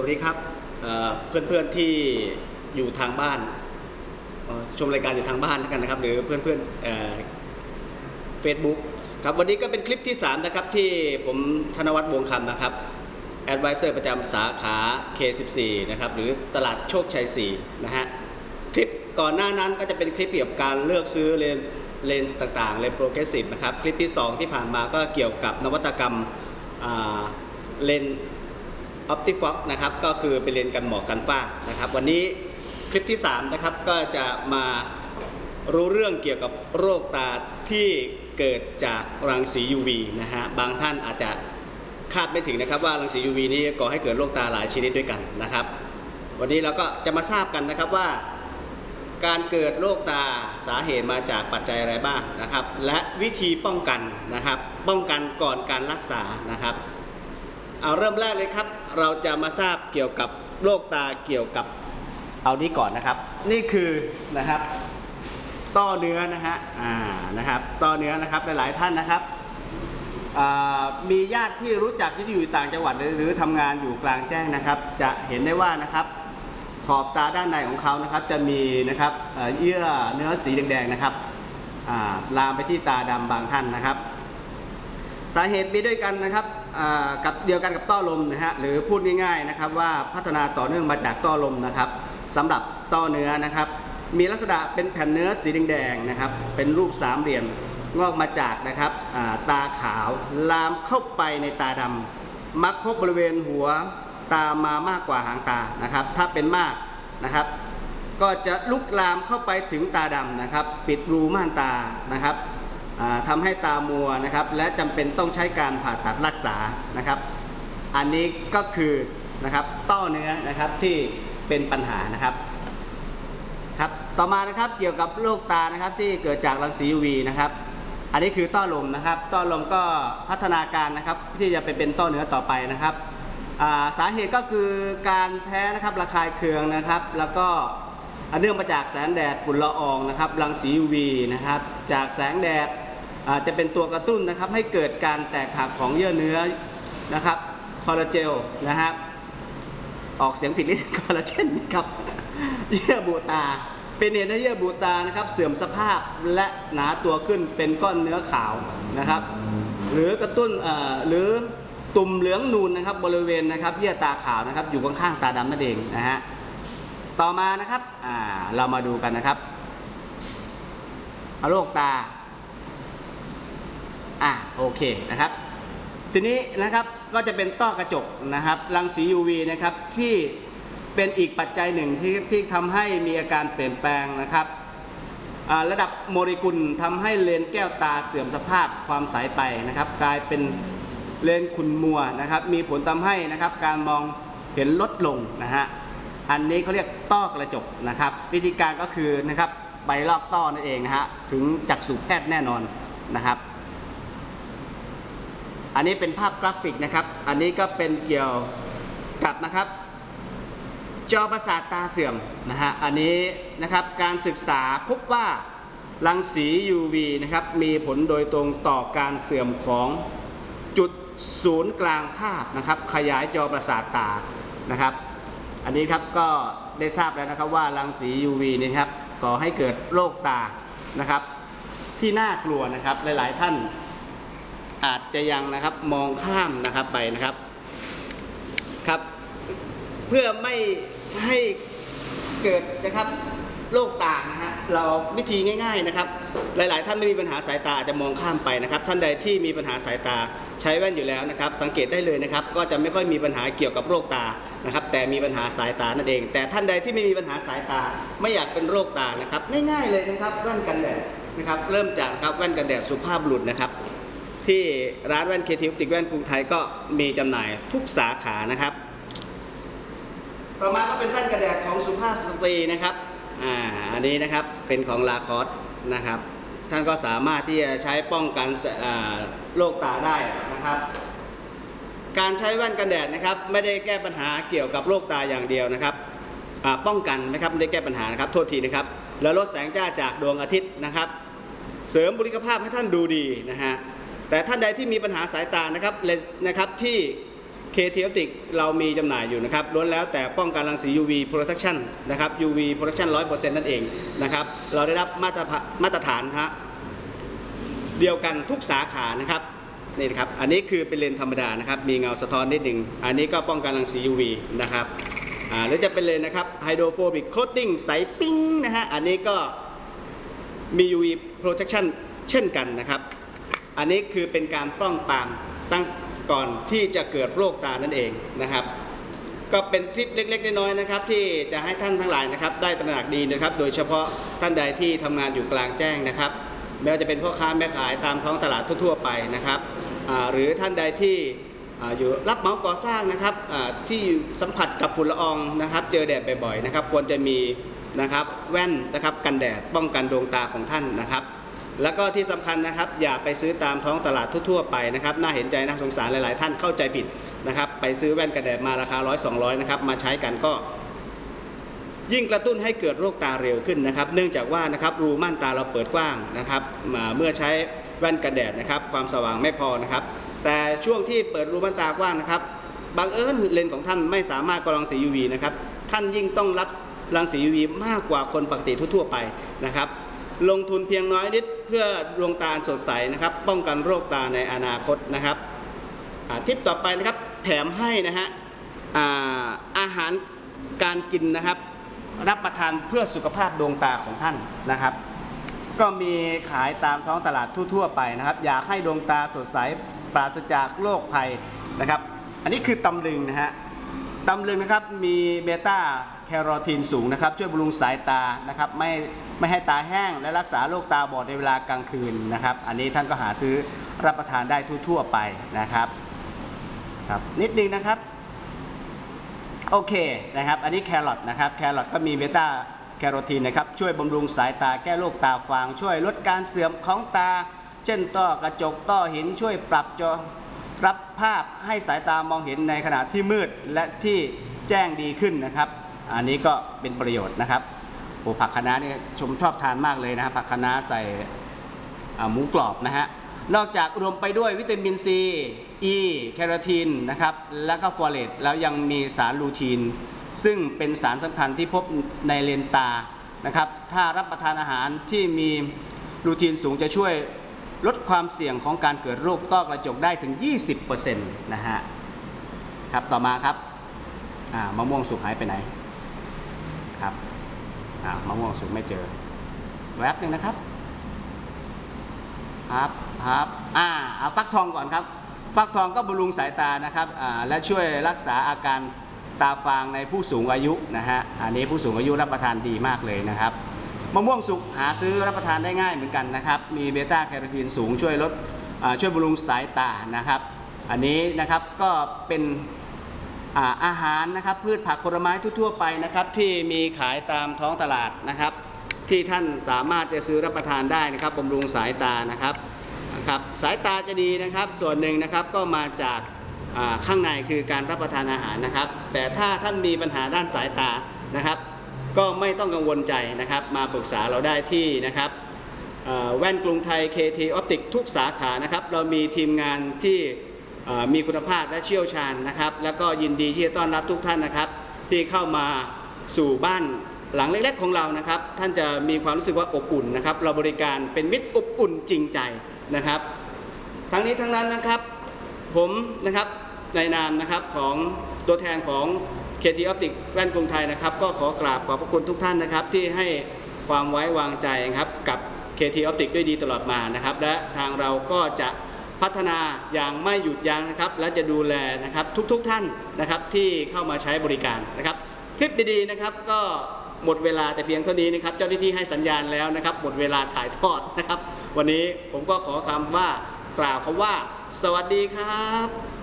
วัสดีครับเเพื่อนๆที่อยู่ทางบ้านชมรายการอยู่ทางบ้านด้วกันนะครับ หรือเพื่อนๆเฟซบุ๊กครับวันนี้ก็เป็นคลิปที่ 3 นะครับ ที่ผมธนวัฒน์วงคำนะครับแอดไวเซอร์ประจำสาขา K14 นะครับ หรือตลาดโชคชัย 4 นะฮะ คลิปก่อนหน้านั้นก็จะเป็นคลิปเกี่ยวกับการเลือกซื้อเลนเลนส์ต่างๆเลนโปรเกรสซีฟนะครับ คลิปที่ 2 ที่ผ่านมาก็เกี่ยวกับนวัตกรรมเลน ออปติฟ็อกนะครับก็คือเป็นเลนกันหมอกกันฝ้านะครับ วันนี้คลิปที่3นะครับก็จะมารู้เรื่องเกี่ยวกับโรคตาที่เกิดจากรังสี UV นะฮะบางท่านอาจจะคาดไม่ถึงนะครับว่ารังสี UV นี้ก่อให้เกิดโรคตาหลายชนิดด้วยกันนะครับ วันนี้เราก็จะมาทราบกันนะครับว่า การเกิดโรคตาสาเหตุมาจากปัจจัยอะไรบ้างนะครับ และวิธีป้องกันนะครับ ป้องกันก่อนการรักษานะครับ เอาเริ่มแรกเลยครับ เราจะมาทราบเกี่ยวกับโรคตาเกี่ยวกับเอานี้ก่อนนะครับ นี่คือนะครับ ต้อเนื้อนะฮะอ่านะครับต้อเนื้อนะครับหลายๆท่านนะครับอ่ามีญาติที่รู้จักที่อยู่ต่างจังหวัดหรือหรือทำงานอยู่กลางแจ้งนะครับ จะเห็นได้ว่านะครับ ขอบตาด้านในของเขานะครับ จะมีนะครับเอ่อเยื่อเนื้อสีแดงๆนะครับอ่าลามไปที่ตาดำบางท่านนะครับสาเหตุมีด้วยกันนะครับกับเดียวกันกับต้อลมนะฮะหรือพูดง่ายๆนะครับว่าพัฒนาต่อเนื่องมาจากต้อลมนะครับสำหรับต้อเนื้อนะครับ มีลักษณะเป็นแผ่นเนื้อสีแดงๆนะครับ เป็นรูปสามเหลี่ยมงอกมาจากนะครับาตาขาวลามเข้าไปในตาดำมักพบบริเวณหัวตามามากกว่าหางตานะครับ ถ้าเป็นมากนะครับ ก็จะลุกลามเข้าไปถึงตาดำนะครับ ปิดรูม่านตานะครับ อ่าทำให้ตามัวนะครับ และจำเป็นต้องใช้การผ่าตัดรักษานะครับ อันนี้ก็คือนะครับต้อเนื้อนะครับที่เป็นปัญหานะครับครับต่อมานะครับเกี่ยวกับโรคตานะครับที่เกิดจากรังสี UV นะครับอันนี้คือต้อลมนะครับต้อลมก็พัฒนาการนะครับที่จะไปเป็นต้อเนื้อต่อไปนะครับาสาเหตุก็คือการแพ้นะครับระคายเคืองนะครับ แล้วก็เนื่องมาจากแสงแดดฝุ่นละอองนะครับรังสี UV นะครับจากแสงแดด จะเป็นตัวกระตุ้นนะครับ ให้เกิดการแตกหักของเยื่อเนื้อนะครับคอลลาเจลนะครับ ออกเสียงผิดนิดคอลลาเจนครับ เยื่อบุตา เป็นเหตุให้เยื่อบุตานะครับ เสื่อมสภาพและหนาตัวขึ้นเป็นก้อนเนื้อขาวนะครับ หรือกระตุ้นหรือตุ่มเหลืองนูนนะครับ บริเวณนะครับ เยื่อตาขาวนะครับ อยู่ข้างๆตาดำนั่นเองนะฮะต่อมานะครับอ่าเรามาดูกันนะครับโรคตา โอเคนะครับ ทีนี้นะครับก็จะเป็นต้อกระจกนะครับรังสี UV นะครับที่เป็นอีกปัจจัยหนึ่งที่ที่ทำให้มีอาการเปลี่ยนแปลงนะครับระดับโมเลกุลทำให้เลนแก้วตาเสื่อมสภาพความใสไปนะครับ กลายเป็นเลนขุ่นมัวนะครับ มีผลทำให้นะครับ การมองเห็นลดลงนะฮะอันนี้เขาเรียกต้อกระจกนะครับ วิธีการก็คือนะครับใบรอบต้อนั่นเองนะฮะถึงจักษุแพทย์แน่นอนนะครับ อันนี้เป็นภาพกราฟิกนะครับ อันนี้ก็เป็นเกี่ยวกับนะครับ จอประสาทตาเสื่อมนะฮะ อันนี้นะครับการศึกษาพบว่ารังสี UV นะครับมีผลโดยตรงต่อการเสื่อมของจุดศูนย์กลางภาพนะครับ ขยายจอประสาทตานะครับ อันนี้ครับก็ได้ทราบแล้วนะครับว่ารังสี UV นี่ครับก่อให้เกิดโรคตานะครับ ที่น่ากลัวนะครับหลาย ๆ ท่าน อาจจะยังนะครับมองข้ามนะครับไปนะครับครับ เพื่อไม่ให้เกิดนะครับโรคตานะฮะเราวิธีง่าย ๆนะครับ หลาย ๆ ท่านไม่มีปัญหาสายตาอาจจะมองข้ามไปนะครับ ท่านใดที่มีปัญหาสายตาใช้แว่นอยู่แล้วนะครับ สังเกตได้เลยนะครับ ก็จะไม่ค่อยมีปัญหาเกี่ยวกับโรคตานะครับ แต่มีปัญหาสายตานั่นเอง แต่ท่านใดที่ไม่มีปัญหาสายตาไม่อยากเป็นโรคตานะครับ ง่าย ๆ เลยนะครับแว่นกันแดดนะครับ เริ่มจากครับแว่นกันแดดสุภาพบุรุษนะครับ ที่ร้านแว่นเคทิฟติกแว่นกรุงไทยก็มีจำหน่ายทุกสาขานะครับ ต่อมาก็เป็นแว่นกระแดดของสุภาพสตรีนะครับอ่าอันนี้นะครับเป็นของลาคอสนะครับ ท่านก็สามารถที่จะใช้ป้องกันอ่าโรคตาได้นะครับ การใช้แว่นกันแดดนะครับ ไม่ได้แก้ปัญหาเกี่ยวกับโรคตาอย่างเดียวนะครับอ่าป้องกันนะครับไม่ได้แก้ปัญหานะครับโทษทีนะครับ แล้วลดแสงจ้าจากดวงอาทิตย์นะครับ เสริมบุคลิกภาพให้ท่านดูดีนะฮะ แต่ท่านใดที่มีปัญหาสายตานะครับเลนส์นะครับที่ KT Optic เรามีจำหน่ายอยู่นะครับล้วนแล้วแต่ป้องกันรังสี UV protection นะครับ UV protection 100%นั่นเองนะครับ เราได้รับมาตรฐานมาตรฐานฮะเดียวกันทุกสาขานะครับนี่นะครับอันนี้คือเป็นเลนธรรมดานะครับ มีเงาสะท้อนนิดหนึ่งอันนี้ก็ป้องกันรังสี UV นะครับอ่าหรือจะเป็นเลนนะครับ hydrophobic coating ใสปิ้งนะฮะอันนี้ก็มี UV protection เช่นกันนะครับ อันนี้คือเป็นการป้องปรามตั้งก่อนที่จะเกิดโรคตานั่นเองนะครับ ก็เป็นทริปเล็ก ๆ น้อยๆนะครับ ที่จะให้ท่านทั้งหลายนะครับ ได้ตระหนักดีนะครับ โดยเฉพาะท่านใดที่ทำงานอยู่กลางแจ้งนะครับไม่ว่าจะเป็นพ่อค้าแม่ขายตามท้องตลาดทั่วๆไปนะครับหรือท่านใดที่อยู่รับเหมาก่อสร้างนะครับที่สัมผัสกับฝุ่นละอองนะครับ เจอแดดบ่อยๆนะครับ ควรจะมีนะครับแว่นนะครับกันแดดป้องกันดวงตาของท่านนะครับ แล้วก็ที่สำคัญนะครับ อย่าไปซื้อตามท้องตลาดทั่วๆไปนะครับ น่าเห็นใจน่าสงสารหลายๆ ท่านเข้าใจผิดนะครับ ไปซื้อแว่นกันแดดมาราคาร้อยสองร้อยนะครับมาใช้กันก็ยิ่งกระตุ้นให้เกิดโรคตาเร็วขึ้นนะครับ เนื่องจากว่านะครับรูม่านตาเราเปิดกว้างนะครับมาเมื่อใช้แว่นกันแดดนะครับ ความสว่างไม่พอนะครับ แต่ช่วงที่เปิดรูม่านตากว้างนะครับบังเอิญเลนส์ของท่านไม่สามารถกรองสี UV นะครับ ท่านยิ่งต้องรับรังสี UV มากกว่าคนปกติทั่วๆไปนะครับ ลงทุนเพียงน้อยนิดเพื่อดวงตาสดใสนะครับ ป้องกันโรคตาในอนาคตนะครับทิปต่อไปนะครับแถมให้นะฮะอาอาหารการกินนะครับ รับประทานเพื่อสุขภาพดวงตาของท่านนะครับ ก็มีขายตามท้องตลาดทั่ว ๆ ไปนะครับ อยากให้ดวงตาสดใสปราศจากโรคภัยนะครับ อันนี้คือตำลึงนะฮะ ตำลึงนะครับมีเบต้าแคโรทีนสูงนะครับ ช่วยบำรุงสายตานะครับไม่ไม่ให้ตาแห้งและรักษาโรคตาบอดในเวลากลางคืนนะครับ อันนี้ท่านก็หาซื้อรับประทานได้ทั่วๆไปนะครับครับนิดนึงนะครับโอเคนะครับ อันนี้แครอทนะครับแครอทก็มีเบต้าแคโรทีนนะครับช่วยบำรุงสายตาแก้โรคตาฟาง ช่วยลดการเสื่อมของตา เช่นต้อกระจกต้อหินช่วยปรับจอ รับภาพให้สายตามองเห็นในขณะที่มืดและที่แจ้งดีขึ้นนะครับ อันนี้ก็เป็นประโยชน์นะครับโอ้ผักคะน้านี่ชมชอบทานมากเลยนะครับผักคะน้าใส่หมูกรอบนะฮะนอกจากรวมไปด้วยวิตามินซีอีแคโรทีนนะครับ แล้วก็ฟอเลตแล้วยังมีสารลูทีน ซึ่งเป็นสารสำคัญที่พบในเลนตานะครับ ถ้ารับประทานอาหารที่มีลูทีนสูงจะช่วย ลดความเสี่ยงของการเกิดโรคต้อกระจกได้ถึง 20%นะฮะ ครับ ต่อมาครับอ่ามะม่วงสุกหายไปไหน ครับอ่ามะม่วงสุกไม่เจอ แวบหนึ่งนะครับ ครับครับอ่าเอาฟักทองก่อนครับ ฟักทองก็บำรุงสายตานะครับอ่าและช่วยรักษาอาการตาฟางในผู้สูงอายุนะฮะ อันนี้ผู้สูงอายุรับประทานดีมากเลยนะครับ มะม่วงสุกหาซื้อรับประทานได้ง่ายเหมือนกันนะครับ มีเบต้าแคโรทีนสูงช่วยลดช่วยบำรุงสายตานะครับ อันนี้นะครับก็เป็นอาอาหารนะครับพืชผักผลไม้ทั่วๆไปนะครับ ที่มีขายตามท้องตลาดนะครับ ที่ท่านสามารถจะซื้อรับประทานได้นะครับบำรุงสายตานะครับนะครับสายตาจะดีนะครับ ส่วนหนึ่งนะครับก็มาจากาข้างในคือการรับประทานอาหารนะครับ แต่ถ้าท่านมีปัญหาด้านสายตานะครับ ก็ไม่ต้องกังวลใจนะครับ มาปรึกษาเราได้ที่นะครับแว่นกรุงไทย KT Optic ทุกสาขานะครับ เรามีทีมงานที่มีคุณภาพและเชี่ยวชาญนะครับ แล้วก็ยินดีที่จะต้อนรับทุกท่านนะครับ ที่เข้ามาสู่บ้านหลังเล็กๆของเรานะครับ ท่านจะมีความรู้สึกว่าอบอุ่นนะครับ เราบริการเป็นมิตรอบอุ่นจริงใจนะครับ ทั้งนี้ทั้งนั้นนะครับ ผมนะครับในนามนะครับของตัวแทนของ KT Optic แว่นกรุงไทยนะครับ ก็ขอกราบขอบพระคุณทุกท่านนะครับ ที่ให้ความไว้วางใจครับกับ KT Optic ด้วยดีตลอดมานะครับ และทางเราก็จะพัฒนาอย่างไม่หยุดยั้งนะครับ และจะดูแลนะครับทุกๆทท่านนะครับที่เข้ามาใช้บริการนะครับ คลิปดีๆนะครับก็หมดเวลาแต่เพียงเท่านี้นะครับ เจ้าหน้าที่ให้สัญญาณแล้วนะครับ หมดเวลาถ่ายทอดนะครับ วันนี้ผมก็ขอคำว่ากล่าวคำว่า สวัสดีครับ